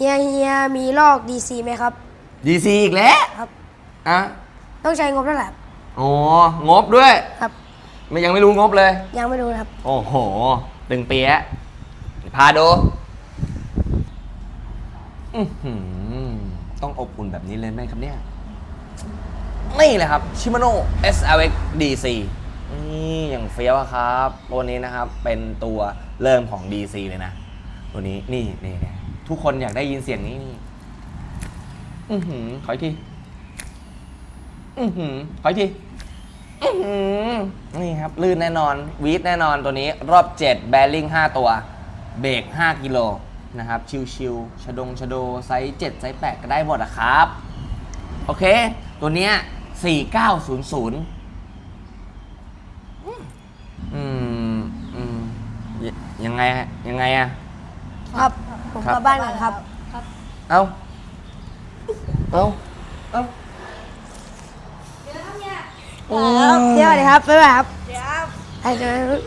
เฮียเฮียมีลอก DC ไหมครับ ดีซีอีกแล้วครับ อะต้องใช้งบเท่าไหร่ครับอ๋องบด้วย ครับไม่ยังไม่รู้งบเลย ยังไม่รู้นะครับ โอ้โหตึงเปียะพาดูอื้อหือต้องอบอุ่นแบบนี้เลยไหมครับเนี่ย นี่แหละครับชิม a โน่ SLX DC นี่อย่างเฟี้ยวอะครับ ตัวนี้นะครับ เป็นตัวเริ่มของ DC เลยนะ ตัวนี้นี่นี่นี่ ทุกคนอยากได้ยินเสียงนี้นี่ อือหือ ขออีกที อือหือ ขออีกที อือหือ นี่ครับ ลื่นแน่นอน วีดแน่นอนตัวนี้ รอบ7แบริ่ง5ตัว เบรก5กิโลนะครับ ชิวๆชะดงชะโด ไซส์7ไซส์8ก็ได้หมดอะครับ โอเค ตัวเนี้ย4900อืม อืม ยังไงยังไงอะ ครับ ผมครับกลับบ้านก่อนครับ เอ้าเอ้าเอ้าเดี๋ยวสวัสดีครับบ๊ายบายครับ เดี๋ยวไปเจอกัน